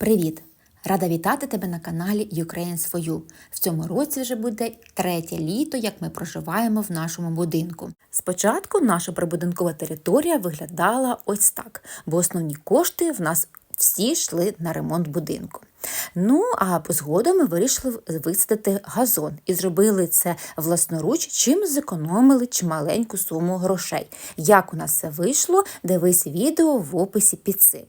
Привіт! Рада вітати тебе на каналі Ukraine You. В цьому році вже буде третє літо, як ми проживаємо в нашому будинку. Спочатку наша прибудинкова територія виглядала ось так, бо основні кошти в нас всі йшли на ремонт будинку. Ну, а згодом ми вирішили висадити газон і зробили це власноруч, чим зекономили чималеньку суму грошей. Як у нас це вийшло, дивись відео в описі під цим.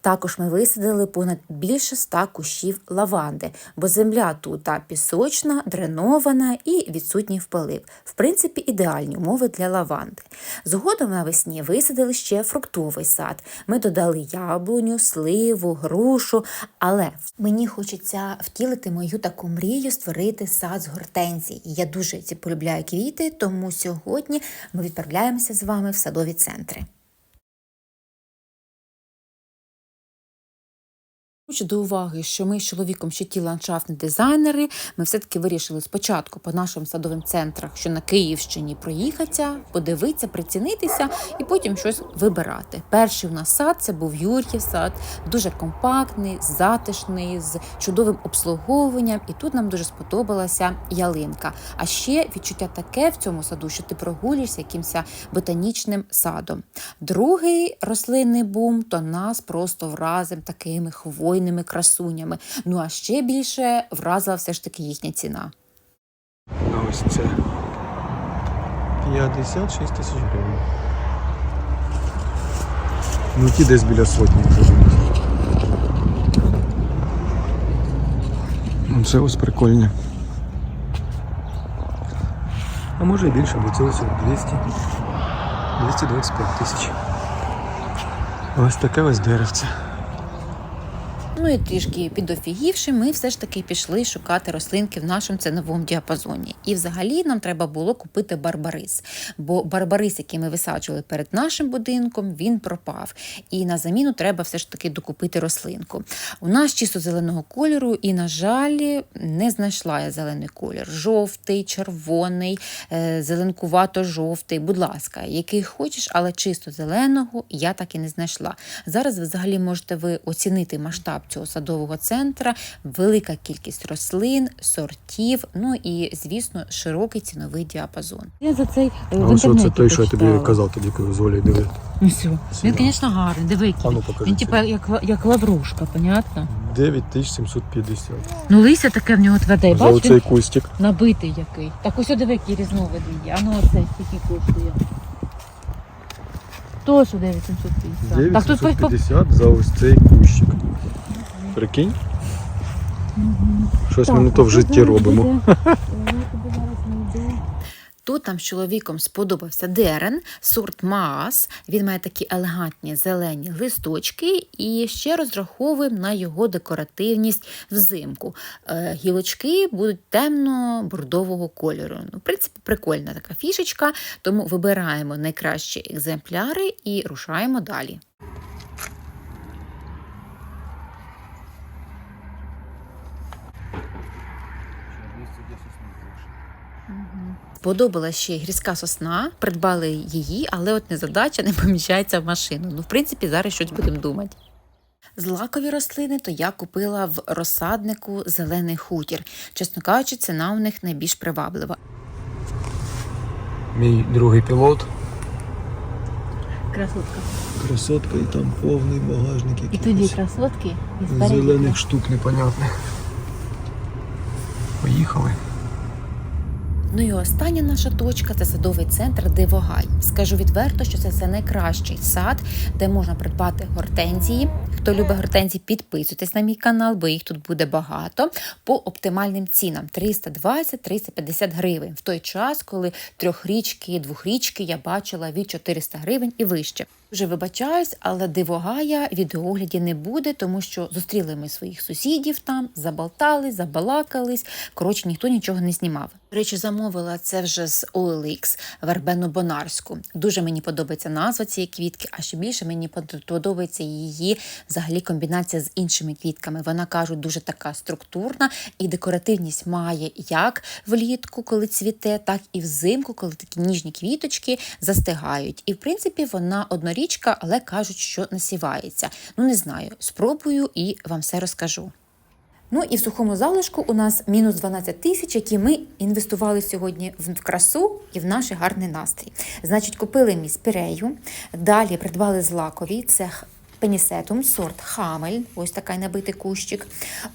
Також ми висадили понад більше ста кущів лаванди, бо земля тут пісочна, дренована і відсутній впилив. В принципі, ідеальні умови для лаванди. Згодом навесні висадили ще фруктовий сад. Ми додали яблуню, сливу, грушу, але мені хочеться втілити мою таку мрію створити сад з гортензій. Я дуже ці полюбляю квіти, тому сьогодні ми відправляємося з вами в садові центри. До уваги, що ми з чоловіком ще ті ландшафтні дизайнери, ми все-таки вирішили спочатку по нашим садовим центрах, що на Київщині проїхатися, подивитися, прицінитися і потім щось вибирати. Перший у нас сад це був Юр'їв сад, дуже компактний, затишний, з чудовим обслуговуванням. І тут нам дуже сподобалася ялинка. А ще відчуття таке в цьому саду, що ти прогулюєшся якимось ботанічним садом. Другий рослинний бум то нас просто вразив такими хвойними красунями. Ну а ще більше вразила все ж таки їхня ціна. Ось це 56 тисяч гривень. Ну ті десь біля сотні. Ну, Це ось прикольні. А може і більше, ось 200. 225 тисяч. Ось таке ось деревце. Ну і трішки підофігівши, ми все ж таки пішли шукати рослинки в нашому ціновому діапазоні. І взагалі нам треба було купити барбарис. Бо барбарис, який ми висаджували перед нашим будинком, він пропав. І на заміну треба все ж таки докупити рослинку. У нас чисто зеленого кольору, і, на жаль, не знайшла я зелений колір. Жовтий, червоний, е, зеленкувато-жовтий. Будь ласка, який хочеш, але чисто зеленого я так і не знайшла. Зараз взагалі можете ви оцінити масштаб цього садового центра, велика кількість рослин, сортів, ну і, звісно, широкий ціновий діапазон. Я за цей е, ось це той, що я тобі казав тоді, коли з Олею диви. Ну все. Він, звісно, гарний, диви, який. А ну покажи. Він типа як, як лаврушка, понятно? 9750. Ну листя таке в нього тверде, За бачиш, оцей він кустик. набитий який. Так ось диви, які різновиди є. А ну оцей скільки коштує. То, що 9750. Так тут по- по- 9750 за ось цей кущик. Прикинь? Щось ми не то в житті робимо. Тут нам з чоловіком сподобався дерен, сорт Маас. Він має такі елегантні зелені листочки і ще розраховуємо на його декоративність взимку. Е, Гілочки будуть темно-бордового кольору. Ну, в принципі, прикольна така фішечка, тому вибираємо найкращі екземпляри і рушаємо далі. Подобалася ще й грізка сосна, придбали її, але от незадача не поміщається в машину. Ну, в принципі, зараз щось будемо думати. Злакові рослини то я купила в розсаднику зелений хутір. Чесно кажучи, ціна у них найбільш приваблива. Мій другий пілот. Красотка. Красотка і там повний багажник І тоді красотки, і спереді. зелених штук непонятних. Поїхали. Ну і остання наша точка це садовий центр Дивогай. Скажу відверто, що це, це найкращий сад, де можна придбати гортензії. Хто любить гортензії, підписуйтесь на мій канал, бо їх тут буде багато. По оптимальним цінам 320-350 гривень. В той час, коли трьохрічки, двохрічки я бачила від 400 гривень і вище. Вже вибачаюсь, але дивогая відеогляді не буде, тому що зустріли ми своїх сусідів там, заболтались, забалакались. Коротше, ніхто нічого не знімав. Речі, замовила це вже з OLX вербену бонарську. Дуже мені подобається назва цієї квітки, а ще більше мені подобається її взагалі комбінація з іншими квітками. Вона кажуть, дуже така структурна і декоративність має як влітку, коли цвіте, так і взимку, коли такі ніжні квіточки застигають. І в принципі вона однорічка, але кажуть, що насівається. Ну не знаю, спробую і вам все розкажу. Ну і в сухому залишку у нас мінус 12 тисяч, які ми інвестували сьогодні в красу і в наш гарний настрій. Значить, купили міспірею, далі придбали злакові, це пенісетум, сорт Хамель, ось такий набитий кущик.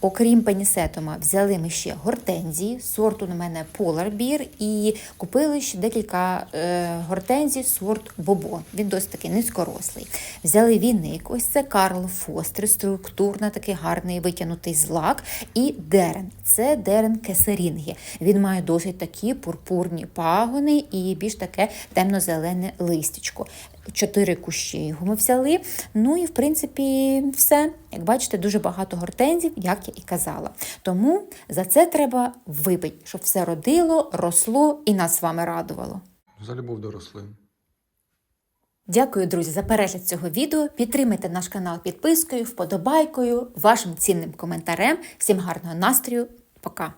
Окрім пенісетума, взяли ми ще гортензії, сорт у мене Bear, і купили ще декілька е, гортензій, сорт Бобон. Він досить такий низькорослий. Взяли віник, ось це Карл Фостер, структурно такий гарний витягнутий злак. І дерен. Це дерен кесарінгі. Він має досить такі пурпурні пагони і більш таке темно-зелене листячко. Чотири кущі його ми взяли. Ну і в принципі все. Як бачите, дуже багато гортензів, як я і казала. Тому за це треба випити, щоб все родило, росло і нас з вами радувало. За любов до рослин. Дякую, друзі, за перегляд цього відео. Підтримайте наш канал підпискою, вподобайкою, вашим цінним коментарем. Всім гарного настрою. Пока!